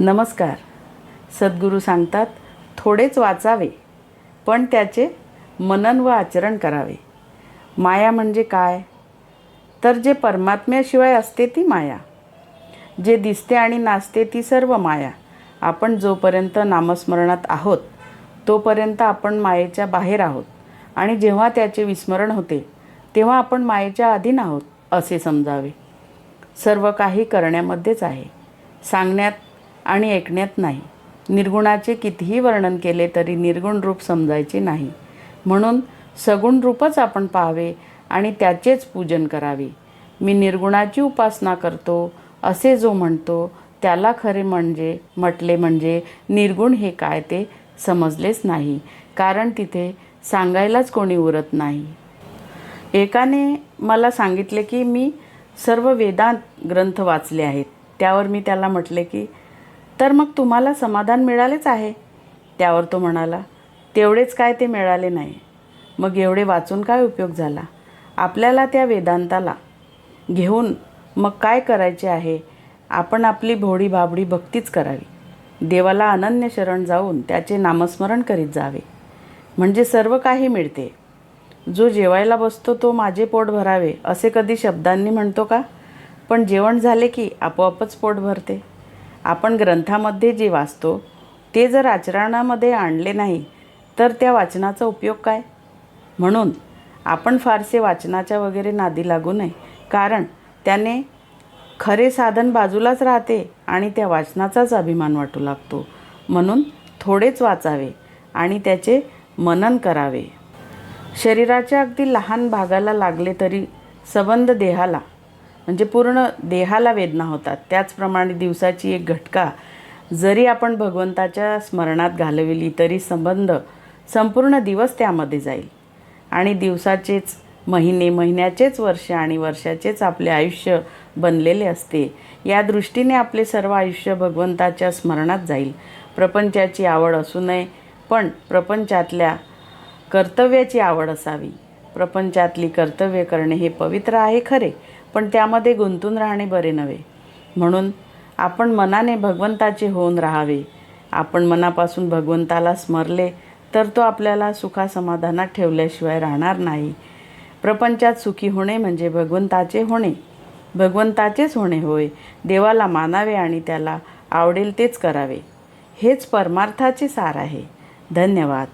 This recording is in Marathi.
नमस्कार. सद्गुरू सांगतात थोडेच वाचावे पण त्याचे मनन व आचरण करावे. माया म्हणजे काय? तर जे परमात्म्याशिवाय असते ती माया. जे दिसते आणि नाचते ती सर्व माया. आपण जोपर्यंत नामस्मरणात आहोत तोपर्यंत आपण मायेच्या बाहेर आहोत. आणि जेव्हा त्याचे विस्मरण होते तेव्हा आपण मायेच्या अधीन आहोत असे समजावे. सर्व काही करण्यामध्येच आहे. सांगण्यात आणि ऐकण्यात नाही. निर्गुणाचे कितीही वर्णन केले तरी निर्गुण रूप समजायचे नाही. म्हणून सगुण रूपच आपण पाहावे आणि त्याचेच पूजन करावे. मी निर्गुणाची उपासना करतो असे जो म्हणतो त्याला खरे म्हणजे म्हटले म्हणजे निर्गुण हे काय ते समजलेच नाही कारण तिथे सांगायलाच कोणी उरत नाही. एकाने मला सांगितले की मी सर्व वेदांत ग्रंथ वाचले आहेत. त्यावर मी त्याला म्हटले की तर मग तुम्हाला समाधान मिळालेच आहे? त्यावर तो म्हणाला तेवढेच काय ते मिळाले नाही. मग एवढे वाचून काय उपयोग झाला? आपल्याला त्या वेदांताला घेऊन मग काय करायचे आहे? आपण आपली भोडी भाबडी भक्तीच करावी. देवाला अनन्य शरण जाऊन त्याचे नामस्मरण करीत जावे. म्हणजे सर्व काही मिळते. जो जेवायला बसतो तो माझे पोट भरावे असे कधी शब्दांनी म्हणतो का? पण जेवण झाले की आपोआपच पोट भरते. आपण ग्रंथामध्ये जे वाचतो ते जर आचरणामध्ये आणले नाही तर त्या वाचनाचा उपयोग काय? म्हणून आपण फारसे वाचनाच्या वगैरे नादी लागू नये. कारण त्याने खरे साधन बाजूलाच राहते आणि त्या वाचनाचाच अभिमान वाटू लागतो. म्हणून थोडेच वाचावे आणि त्याचे मनन करावे. शरीराच्या अगदी लहान भागाला लागले तरी सबंध देहाला. म्हणजे पूर्ण देहाला वेदना होतात. त्याचप्रमाणे दिवसाची एक घटका जरी आपण भगवंताच्या स्मरणात घालविली तरी संबंध संपूर्ण दिवस त्यामध्ये जाईल. आणि दिवसाचेच महिने महिन्याचेच वर्ष आणि वर्षाचेच आपले आयुष्य बनलेले असते. या दृष्टीने आपले सर्व आयुष्य भगवंताच्या स्मरणात जाईल. प्रपंचाची आवड असू नये पण प्रपंचातल्या कर्तव्याची आवड असावी. प्रपंचातली कर्तव्य करणे हे पवित्र आहे खरे पण त्यामध्ये गुंतून राहणे बरे नव्हे. म्हणून आपण मनाने भगवंताचे होऊन राहावे. आपण मनापासून भगवंताला स्मरले तर तो आपल्याला सुखासमाधानात ठेवल्याशिवाय राहणार नाही. प्रपंचात सुखी होणे म्हणजे भगवंताचे होणे. भगवंताचेच होणे होय. देवाला मानावे आणि त्याला आवडेल तेच करावे. हेच परमार्थाचे सार आहे. धन्यवाद.